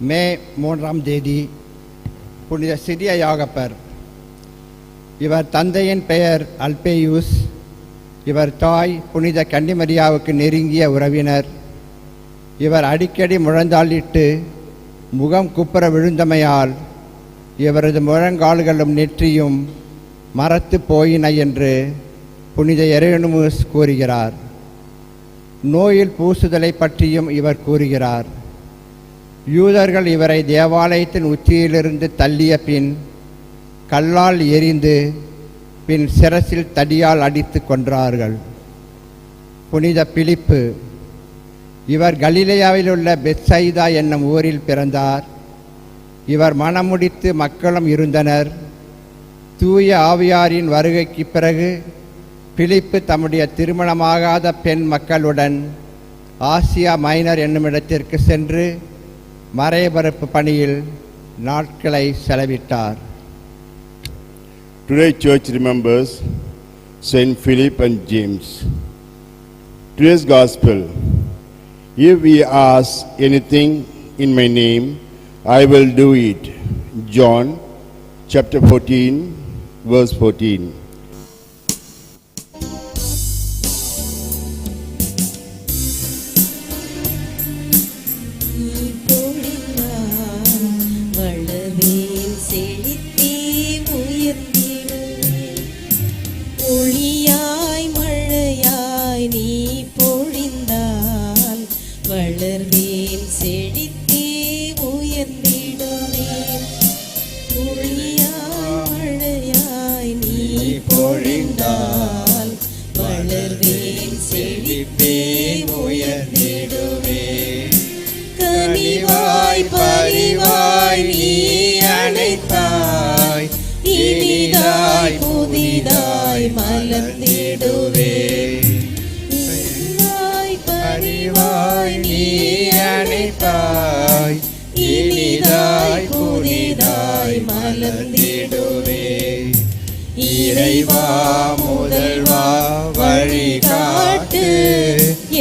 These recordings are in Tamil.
மே மூன்றாம் தேதி புனித சிறிய யாகப்பர். இவர் தந்தையின் பெயர் அல்பேயூஸ். இவர் தாய் புனித கன்னிமரியாவுக்கு நெருங்கிய உறவினர். இவர் அடிக்கடி முழந்தாளிட்டு முகம் குப்புற விழுந்தமையால் இவரது முழங்கால்களும் நெற்றியும் மரத்து போயின என்று புனித எரேனுமூஸ் கூறுகிறார். நோயில் பூசுதலை பற்றியும் இவர் கூறுகிறார். யூதர்கள் இவரை தேவாலயத்தின் உச்சியிலிருந்து தள்ளிய பின் கல்லால் எரிந்து பின் சிரசில் தடியால் அடித்து கொன்றார்கள். புனித பிலிப்பு இவர் கலிலேயாவில் உள்ள பெட்சைதா என்னும் ஊரில் பிறந்தார். இவர் மணமுடித்து மக்களும் இருந்தனர். தூய ஆவியாரின் வருகைக்கு பிறகு பிலிப்பு தம்முடைய திருமணமாகாத பெண் மக்களுடன் ஆசியா மைனர் என்னுமிடத்திற்கு சென்று மறைபரப்பு பணியில் நாட்களை செலவிட்டார் Today, church remembers Saint Philip and James. Today's gospel If we ask anything in my name, I will do it. John chapter 14, verse 14.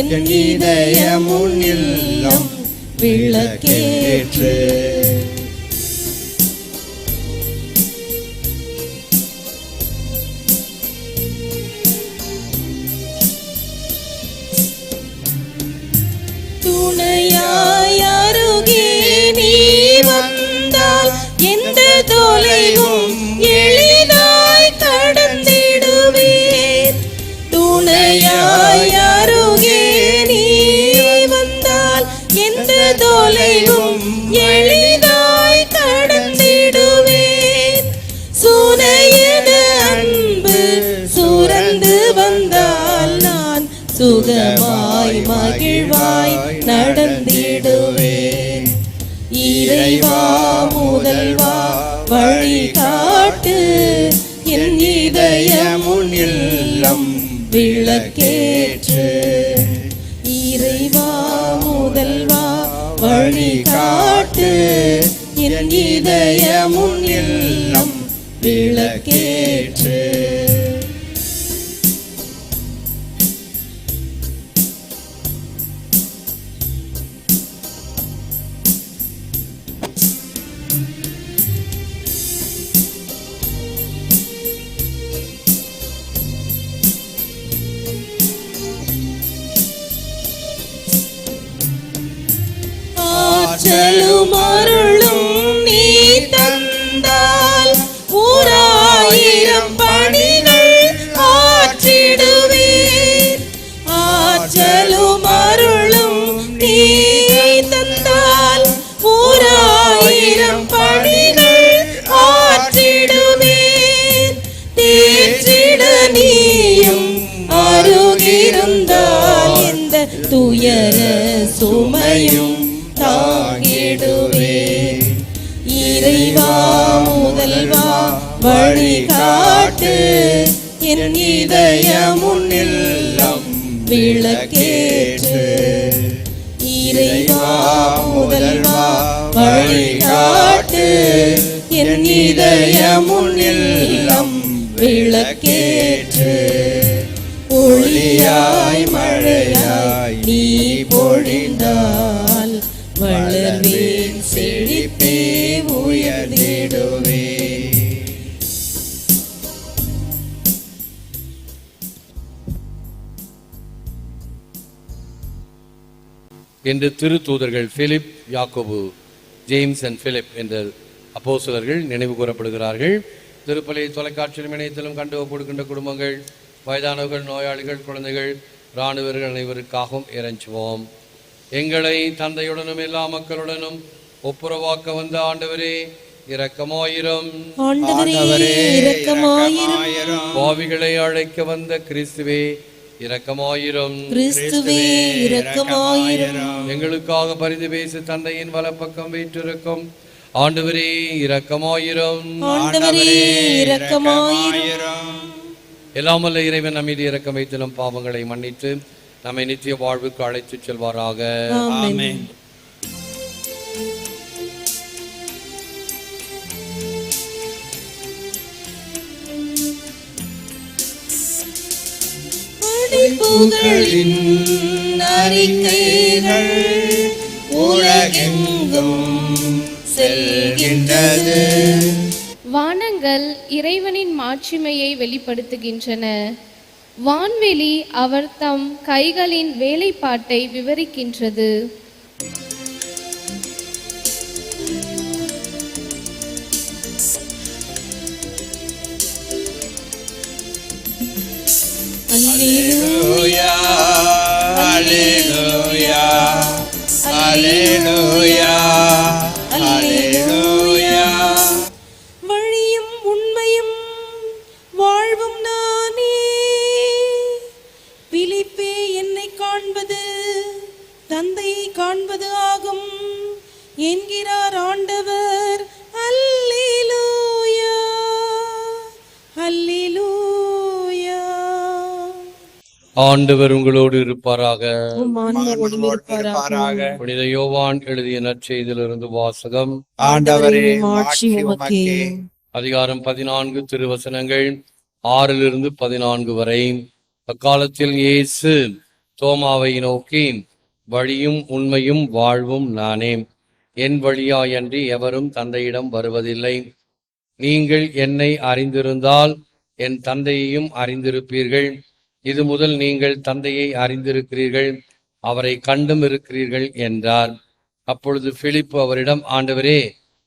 என் இதயம் உன்னில்லம் விளக்கேற்று துணையாயருகே நீ வந்தால் எந்த தொலைவும் தொலைவும் எளிதாய் கடந்திடுவேன். சுனையன அன்பு சுரந்து வந்தால் நான் சுகமாய் மகிழ்வாய் நடந்திடுவேன். இறைவா முதல்வா வழிகாட்டு என் இதய உன்னில்லம் விளக்கேற்று. வழிகாட்டு. என் இதயம் உன்னில்லம் விளக்கே என் இதயம் உன்னில்லம் விளக்கேற்று இறைவா முதல்வா வழிகாட்டு என் இதயம் உன்னில்லம் விளக்கேற்று ஒளியாய் மழையாய் என்று திருத்தூதர்கள் பிலிப் யாக்கோபு ஜேம்ஸ் அண்ட் பிலிப் என்ற அப்போஸ்தலர்கள் நினைவு கூறப்படுகிறார்கள். திருப்பலி தொலைக்காட்சியிலும் இணையத்திலும் கண்டு கொடுக்கின்ற குடும்பங்கள் வயதானவர்கள் நோயாளிகள் குழந்தைகள் இராணுவர்கள் அனைவருக்காகவும் இறைஞ்சுவோம். எங்களை தந்தையுடனும் எல்லா மக்களுடனும் ஒப்புரவாக்க வந்த ஆண்டவரே இரக்கமாயிரம். ஆண்டவரே இரக்கமாயிரும். பாவிகளை அழைக்க வந்த கிறிஸ்துவே இரக்கமாயிரம். கிறிஸ்துவே இரக்கமாயிரும். எங்களுக்காக பரிந்து பேசி தந்தையின் வலப்பக்கம் வீற்றிருக்கும். ஆண்டவரே இரக்கமாயிரம். ஆண்டவரே இரக்கமாயிரும். எல்லாம் வல்ல இறைவன் நம் மீது இரக்கம் வைத்து நம் பாவங்களை மன்னித்து நம்மை நித்திய வாழ்வுக்கு அழைத்துச் செல்வாராக. ஆமென். புகழின் அறிக்கைகள் உலகெங்கும் செல்கின்றது. வானங்கள் இறைவனின் மாட்சிமையை வெளிப்படுத்துகின்றன. வான்வெளி அவர் தம் கைகளின் வேலைப்பாட்டை விவரிக்கின்றது. alleluia aleluya, aleluya. ஆண்டவர் உங்களோடு இருப்பாராக. புனித யோவான் எழுதிய நற்செய்தியிலிருந்து வாசகம். ஆண்டவரே அதிகாரம் பதினான்கு திருவசனங்கள் ஆறிலிருந்து பதினான்கு வரை. அக்காலத்தில் இயேசு தோமாவை நோக்கி வழியும் உண்மையும் வாழ்வும் நானே. என் வழியாயன்றி எவரும் தந்தையிடம் வருவதில்லை. நீங்கள் என்னை அறிந்திருந்தால் என் தந்தையையும் அறிந்திருப்பீர்கள். இது முதல் நீங்கள் தந்தையை அறிந்திருக்கிறீர்கள் அவரை கண்டும் இருக்கிறீர்கள் என்றார். அப்பொழுது பிலிப்பு அவரிடம் ஆண்டவரே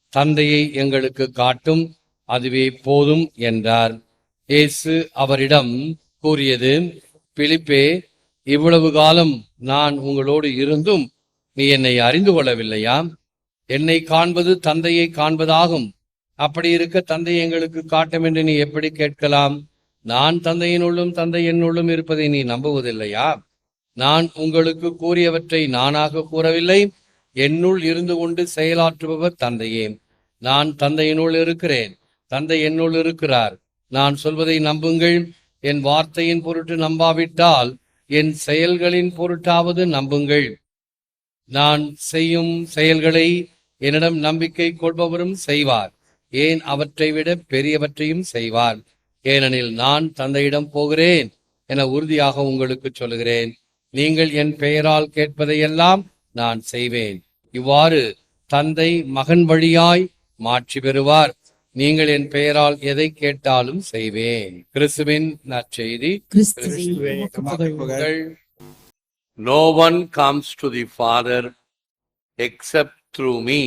தந்தையை எங்களுக்கு காட்டும் அதுவே போதும் என்றார். இயேசு அவரிடம் கூறியது பிலிப்பே இவ்வளவு காலம் நான் உங்களோடு இருந்தும் நீ என்னை அறிந்து கொள்ளவில்லையா? என்னை காண்பது தந்தையை காண்பதாகும். அப்படி இருக்க தந்தை எங்களுக்கு காட்டும் என்று நீ எப்படி கேட்கலாம்? நான் தந்தையினுள்ளும் தந்தை என்னுள்ளும் இருப்பதை நீ நம்புவதில்லையா? நான் உங்களுக்கு கூறியவற்றை நானாக கூறவில்லை. என்னுள் இருந்து கொண்டு செயலாற்றுபவர் தந்தையே. நான் தந்தையினுள் இருக்கிறேன். தந்தை என்னுள் இருக்கிறார். நான் சொல்வதை நம்புங்கள். என் வார்த்தையின் பொருட்டு நம்பாவிட்டால் என் செயல்களின் பொருட்டாவது நம்புங்கள். நான் செய்யும் செயல்களை என்னிடம் நம்பிக்கை கொள்பவரும் செய்வார். ஏன் அவற்றை விட பெரியவற்றையும் செய்வார். ஏனெனில் நான் தந்தையிடம் போகிறேன் என உறுதியாக உங்களுக்கு சொல்கிறேன் நீங்கள் என் பெயரால் கேட்பதையெல்லாம் நான் செய்வேன். இவ்வாறு தந்தை மகன் வழியாய் மாட்சி பெறுவார். நீங்கள் என் பெயரால் எதை கேட்டாலும் செய்வேன். கிறிஸ்துவின் நற்செய்தி. No one comes to the Father except through me.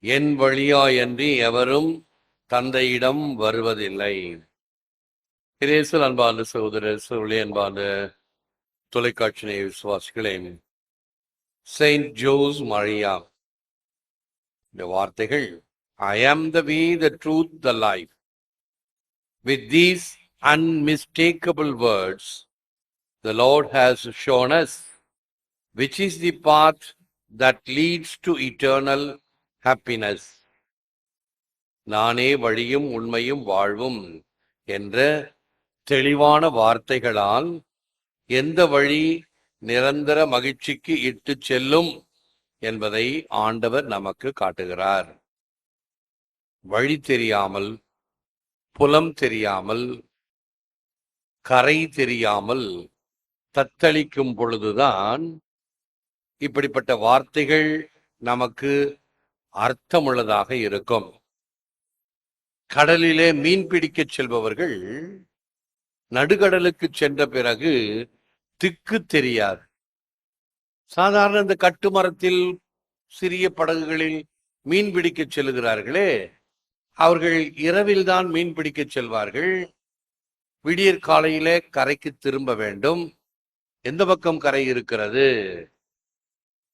என் வழியாயன்றி எவரும் தந்தையிடம் வருவதில்லை இரேசல் அன்பான சகோதரர் சோழி அன்பான தொலைக்காட்சி நேய விசுவாசிகளே செயின்ட் ஜோஸ் மரியா இந்த வார்த்தைகள் I am the way the truth the life with these unmistakable words the Lord has shown us which is the path that leads to eternal happiness. நானே வழியும் உண்மையும் வாழ்வும் என்ற தெளிவான வார்த்தைகளால் எந்த வழி நிரந்தர மகிழ்ச்சிக்கு இட்டு செல்லும் என்பதை ஆண்டவர் நமக்கு காட்டுகிறார். வழி தெரியாமல் புலம் தெரியாமல் கரை தெரியாமல் தத்தளிக்கும் பொழுதுதான் இப்படிப்பட்ட வார்த்தைகள் நமக்கு அர்த்தமுள்ளதாக இருக்கும். கடலிலே மீன் பிடிக்க செல்பவர்கள் நடுக்கடலுக்கு சென்ற பிறகு திக்கு தெரியாது. சாதாரண இந்த கட்டுமரத்தில் சிறிய படகுகளில் மீன் பிடிக்க செல்கிறார்களே அவர்கள் இரவில் தான் மீன் பிடிக்க செல்வார்கள். விடியற் காலையிலே கரைக்கு திரும்ப வேண்டும். எந்த பக்கம் கரை இருக்கிறது?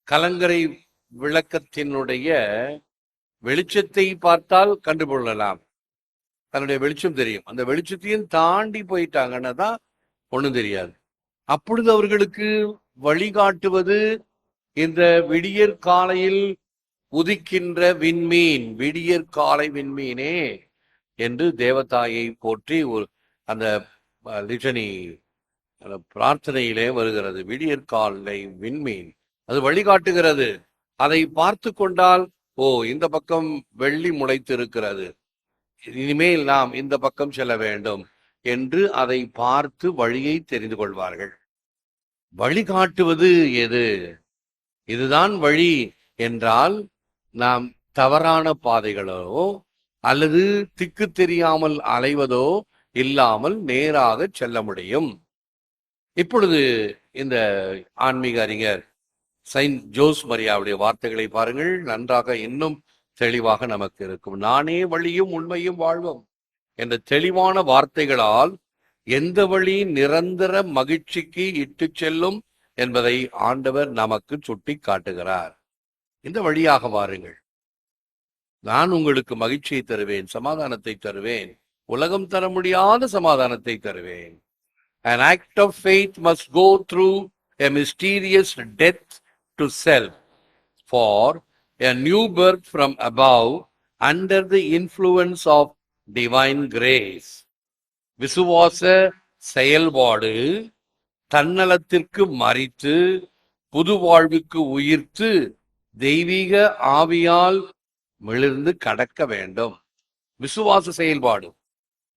கலங்கரை விளக்கத்தினுடைய வெளிச்சத்தை பார்த்தால் கண்டுகொள்ளலாம். தன்னுடைய வெளிச்சம் தெரியும். அந்த வெளிச்சத்தையும் தாண்டி போயிட்டாங்கன்னா தான் ஒண்ணும் தெரியாது. அப்பொழுது அவர்களுக்கு வழிகாட்டுவது இந்த விடியற் காலையில் உதிக்கின்ற விண்மீன் விடியற் காலை விண்மீனே என்று தேவதாயை போற்றி ஒரு அந்த அஹ், லிட்டனி அந்த பிரார்த்தனையிலே வருகிறது. விடியற் காலை விண்மீன். அது வழிகாட்டுகிறது. அதை பார்த்து கொண்டால் ஓ இந்த பக்கம் வெள்ளி முளைத்து இருக்கிறது இனிமேல் நாம் இந்த பக்கம் செல்ல வேண்டும் என்று அதை பார்த்து வழியை தெரிந்து கொள்வார்கள். வழிகாட்டுவது எது? இதுதான் வழி என்றால் நாம் தவறான பாதைகளோ அல்லது திக்கு தெரியாமல் அலைவதோ இல்லாமல் நேராக செல்ல முடியும். இப்பொழுது இந்த ஆன்மீக அறிஞர் சைன் ஜோஸ் மரியாவுடைய வார்த்தைகளை பாருங்கள். நன்றாக இன்னும் தெளிவாக நமக்கு இருக்கும். நானே வழியும் உண்மையும் வாழ்வும். என்ற தெளிவான வார்த்தைகளால் எந்த வழி நிரந்தர மகிழ்ச்சிக்கு இட்டு செல்லும் என்பதை ஆண்டவர் நமக்கு சுட்டி காட்டுகிறார். இந்த வழியாக வாருங்கள். நான் உங்களுக்கு மகிழ்ச்சியை தருவேன் சமாதானத்தை தருவேன் உலகம் தர முடியாத சமாதானத்தை தருவேன். An act of faith must go through a mysterious death to self. For a new birth from above under the influence of divine grace. விசுவாச செயல்பாடு தன்னலத்திற்கு மறித்து புது வாழ்வுக்கு உயிர்த்து தெய்வீக ஆவியால் மிளிர்ந்து கடக்க வேண்டும். விசுவாச செயல்பாடு.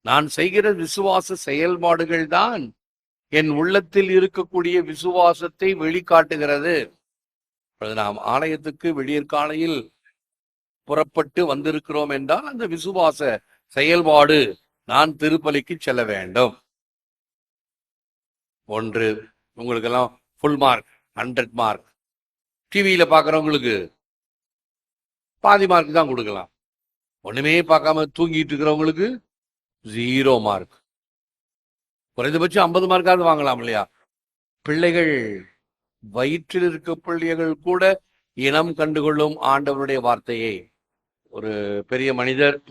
நான் செய்கிற விசுவாச செயல்பாடுகள் தான் என் உள்ளத்தில் இருக்கக்கூடிய விசுவாசத்தை வெளிக்காட்டுகிறது. இப்பொழுது நாம் ஆலயத்துக்கு விடியற்காலையில் புறப்பட்டு வந்திருக்கிறோம் என்றால் அந்த விசுவாச செயல்பாடு நான் திருப்பலிக்கு செல்ல வேண்டும். ஒன்று உங்களுக்கெல்லாம் ஃபுல் மார்க் ஹண்ட்ரட் மார்க் டிவியில பார்க்குறவங்களுக்கு பாதி மார்க் தான் கொடுக்கலாம். ஒண்ணுமே பார்க்காம தூங்கிட்டு இருக்கிறவங்களுக்கு ஜீரோ மார்க் குறைந்தபட்சம் ஐம்பது மார்க்காவது வாங்கலாம் இல்லையா? பிள்ளைகள் வயிற்றில் இருக்க பிள்ளைகள் கூட இனம் கண்டுகொள்ளும் ஆண்டவருடைய வார்த்தையை ஒரு பெரிய மனிதர்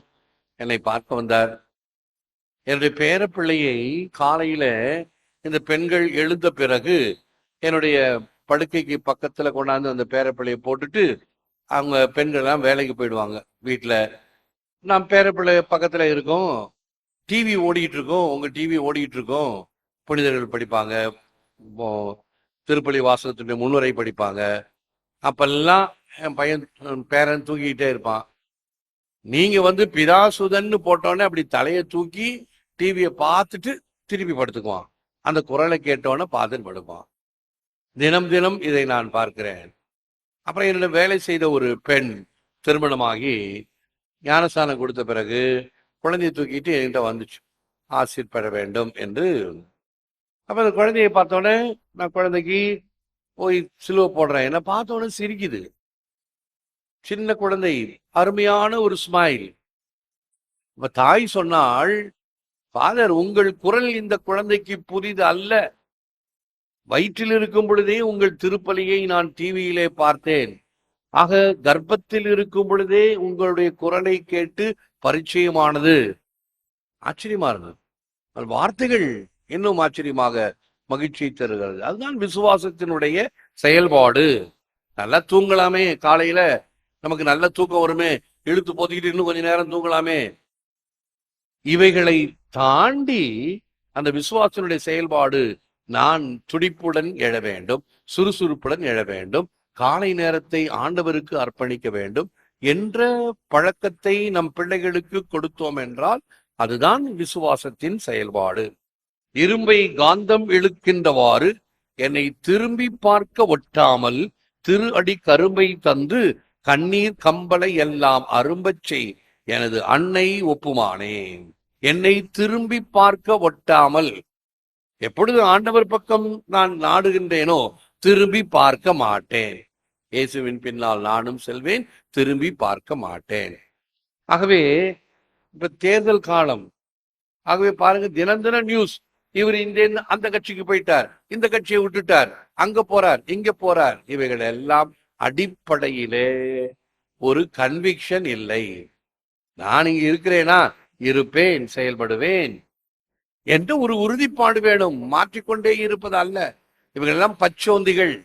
என்னை பார்க்க வந்தார். என்னுடைய பேரப்பிள்ளையை காலையில இந்த பெண்கள் எழுந்த பிறகு என்னுடைய படுக்கைக்கு பக்கத்துல கொண்டாந்து அந்த பேரப்பிள்ளையை போட்டுட்டு அவங்க பெண்கள் எல்லாம் வேலைக்கு போயிடுவாங்க வீட்டுல நான் பேரப்பிள்ளை பக்கத்துல இருக்கோம். டிவி ஓடிட்டு இருக்கோம். உங்க டிவி ஓடிட்டு இருக்கோம். புனிதர்கள் படிப்பாங்க. திருப்பள்ளி திருப்பலி முன்னுரை படிப்பாங்க. அப்பெல்லாம் என் பையன் பேரன் தூக்கிக்கிட்டே இருப்பான். நீங்கள் வந்து பிதாசுதன்னு போட்டோன்னே அப்படி தலையை தூக்கி டிவியை பார்த்துட்டு திருப்பி படுத்துக்குவான். அந்த குரலை கேட்டோன்னே பார்த்துட்டு படுப்பான். தினம் தினம் இதை நான் பார்க்கிறேன். அப்புறம் என்னோட வேலை செய்த ஒரு பெண் திருமணமாகி ஞானஸ்தானம் கொடுத்த பிறகு குழந்தையை தூக்கிட்டு என்கிட்ட வந்துச்சு. ஆசீர்பட வேண்டும் என்று அப்ப அந்த குழந்தையை பார்த்தோன்னே நான் குழந்தைக்கு போய் சிலுவை போடுறேன். என்ன பார்த்தோன்னே சிரிக்குது. சின்ன குழந்தை அருமையான ஒரு ஸ்மைல் அப்ப தாய் சொன்னாள் ஃபாதர் உங்கள் குரல் இந்த குழந்தைக்கு புரிது அல்ல. வயிற்றில் இருக்கும் பொழுதே உங்கள் திருப்பலியை நான் டிவியிலே பார்த்தேன். ஆக கர்ப்பத்தில் இருக்கும் பொழுதே உங்களுடைய குரலை கேட்டு பரிச்சயமானது. ஆச்சரியமா இருந்தது. வார்த்தைகள் இன்னும் ஆச்சரியமாக மகிழ்ச்சியை தருகிறது. அதுதான் விசுவாசத்தினுடைய செயல்பாடு. நல்லா தூங்கலாமே. காலையில நமக்கு நல்ல தூக்கம் வருமே. இழுத்து போத்திக்கிட்டு இன்னும் கொஞ்ச நேரம் தூங்கலாமே. இவைகளை தாண்டி அந்த விசுவாசனுடைய செயல்பாடு நான் துடிப்புடன் எழ வேண்டும் சுறுசுறுப்புடன் எழ வேண்டும் காலை நேரத்தை ஆண்டவருக்கு அர்ப்பணிக்க வேண்டும் என்ற பழக்கத்தை நம் பிள்ளைகளுக்கு கொடுத்தோம் என்றால் அதுதான் விசுவாசத்தின் செயல்பாடு. இரும்பை காந்தம் இழுக்கின்றவாறு என்னை திரும்பி பார்க்க ஒட்டாமல் திரு அடி கரும்பை தந்து கண்ணீர் கம்பளை எல்லாம் அரும்பச் செய் எனது அன்னை ஒப்புமானே. என்னை திரும்பி பார்க்க ஒட்டாமல் எப்பொழுது ஆண்டவர் பக்கம் நான் நாடுகின்றேனோ திரும்பி பார்க்க மாட்டேன். இயேசுவின் பின்னால் நானும் செல்வேன் திரும்பி பார்க்க மாட்டேன். ஆகவே இப்ப தேர்தல் காலம். ஆகவே பாருங்க தினம் தினம் நியூஸ். இவர் இந்த அந்த கட்சிக்கு போயிட்டார். இந்த கட்சியை விட்டுட்டார். அங்க போறார். இங்க போறார். இவைகள் எல்லாம் அடிப்படையிலே ஒரு கன்விக்ஷன் இல்லை. நான் இங்க இருக்கிறேனா? இருப்பேன். செயல்படுவேன். என்று ஒரு உறுதிப்பாடு வேணும். மாற்றிக்கொண்டே இருப்பது அல்ல. இவர்கள் எல்லாம் பச்சோந்திகள்.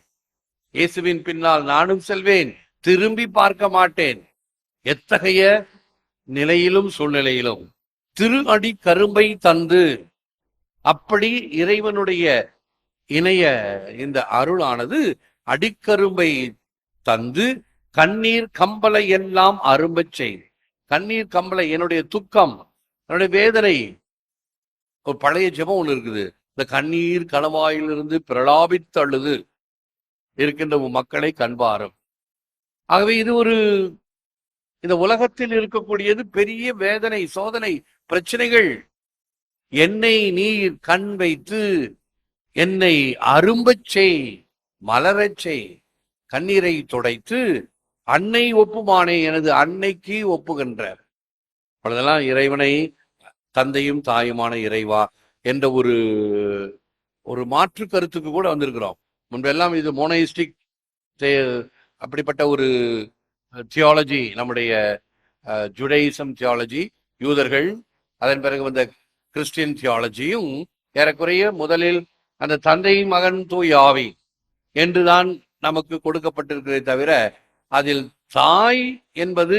இயேசுவின் பின்னால் நானும் செல்வேன். திரும்பி பார்க்க மாட்டேன். எத்தகைய நிலையிலும் சூழ்நிலையிலும் திரு அடி கரும்பை தந்து அப்படி இறைவனுடைய இணைய இந்த அருளானது அடிக்கரும்பை தந்து கண்ணீர் கம்பலை எல்லாம் அரும்பச் செய். கண்ணீர் கம்பலை என்னுடைய துக்கம் என்னுடைய வேதனை. ஒரு பழைய ஜெபம் ஒன்று இருக்குது. இந்த கண்ணீர் கணவாயிலிருந்து பிரலாபித்து அழுது இருக்கின்ற மக்களை கண்பாரும். ஆகவே இது ஒரு இந்த உலகத்தில் இருக்கக்கூடியது பெரிய வேதனை சோதனை பிரச்சனைகள். என்னை நீர் கண் வைத்து என்னை அரும்பச் செய் மலரச் செய் கண்ணீரை துடைத்து அன்னை ஒப்புமானே எனது அன்னைக்கு ஒப்புகின்றார். அப்பொழுதெல்லாம் இறைவனை தந்தையும் தாயுமான இறைவா என்ற ஒரு ஒரு மாற்று கருத்துக்கு கூட வந்திருக்கிறோம். முன்பெல்லாம் இது மோனயிஸ்டிக் அப்படிப்பட்ட ஒரு தியாலஜி நம்முடைய ஜுடைசம் தியாலஜி யூதர்கள் அதன் பிறகு வந்த கிறிஸ்டியன் தியாலஜியும் ஏறக்குறைய முதலில் அந்த தந்தை மகன் தூய் ஆவி என்றுதான் நமக்கு கொடுக்கப்பட்டிருக்கிறதே தவிர அதில் தாய் என்பது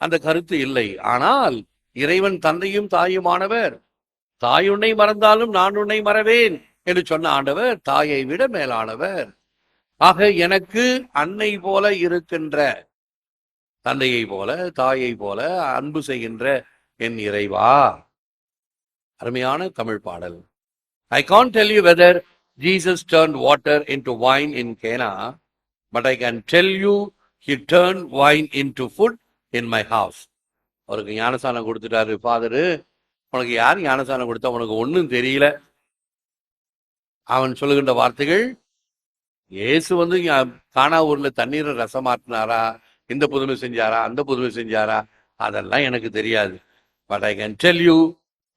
அந்த கருத்து இல்லை. ஆனால் இறைவன் தந்தையும் தாயுமானவர் தாய் உன்னை மறந்தாலும் நான் உன்னை மறவேன் என்று சொன்ன ஆண்டவர் தாயை விட மேலானவர். ஆக எனக்கு அன்னை போல இருக்கின்ற தந்தையை போல தாயை போல அன்பு செய்கின்ற என் இறைவா. அருமையான தமிழ் பாடல். I can tell you whether Jesus turn water into wine in Cana but I can tell you he turn wine into food in my house அவருக்கு ஞானசானம் கொடுத்துட்டாரு ஃபாதரு. உனக்கு யார் ஞானசானம் கொடுத்தா உனக்கு ஒன்றும் தெரியல. அவன் சொல்லுகின்ற வார்த்தைகள் இயேசு வந்து காணா கானா ஊர்ல தண்ணீரை ரசமாட்டினாரா இந்த புதுமை செஞ்சாரா? அந்த புதுமை செஞ்சாரா? அதெல்லாம் எனக்கு தெரியாது. But I can tell you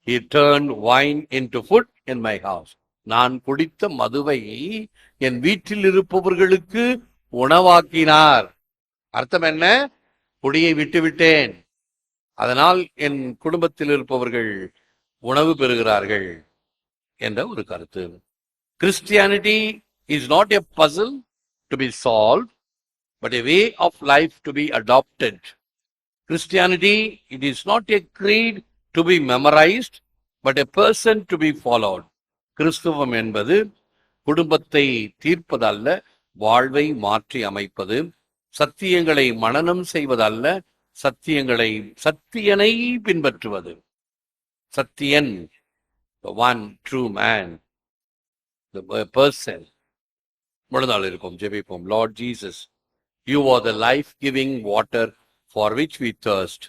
he turn wine into food in my house நான் குடித்த மதுவை என் வீட்டில் இருப்பவர்களுக்கு உணவாக்கினார். அர்த்தம் என்ன? குடியை விட்டுவிட்டேன் அதனால் என் குடும்பத்தில் இருப்பவர்கள் உணவு பெறுகிறார்கள் என்ற ஒரு கருத்து. Christianity is not a puzzle to be solve but a way of life to be adapted Christianity it is not a creed to be memorised but a person to be followed கிறிஸ்துவம் என்பது குடும்பத்தை தீர்ப்பதல்ல வாழ்வை மாற்றி அமைப்பது. சத்தியங்களை மனனம் செய்வதல்ல சத்தியங்களை சத்தியனை பின்பற்றுவது. சத்தியன் ஒன் ட்ரூ மேன் பர்சன் முழுநாள் இருக்கும் ஜெபிப்போம். Lord Jesus you are the life giving water for which we thirst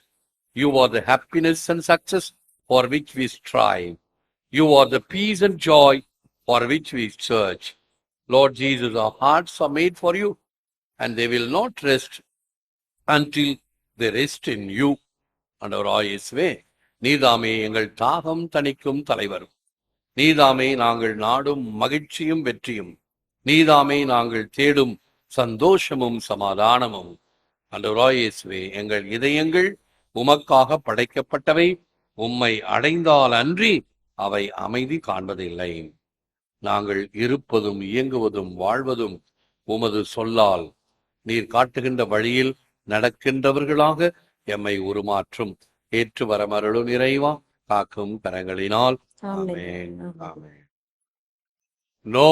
you are the happiness and success for which we strive you are the peace and joy for which we search Lord Jesus our hearts are made for you and they will not rest until they rest in you ஆண்டவராய் இயேசுவே நீதாமே எங்கள் தாகம் தணிக்கும் தலைவர் நீதாமே நாங்கள் நாடும் மகிழ்ச்சியும் வெற்றியும் நீதாமே நாங்கள் தேடும் சந்தோஷமும் சமாதானமும் ஆண்டவராய் இயேசுவே எங்கள் இதயங்கள் உமக்காக படைக்கப்பட்டவை உம்மை அடைந்தால் அன்றி அவை அமைதி காண்பதில்லை. நாங்கள் இருப்பதும் இயங்குவதும் வாழ்வதும் உமது சொல்லால். நீர் காட்டுகின்ற வழியில் நடக்கின்றவர்களாக எம்மை உருமாற்றும். ஏற்று வரமருளும் இறைவா காக்கும் கரங்களினால். ஆமென். ஆமென். நோ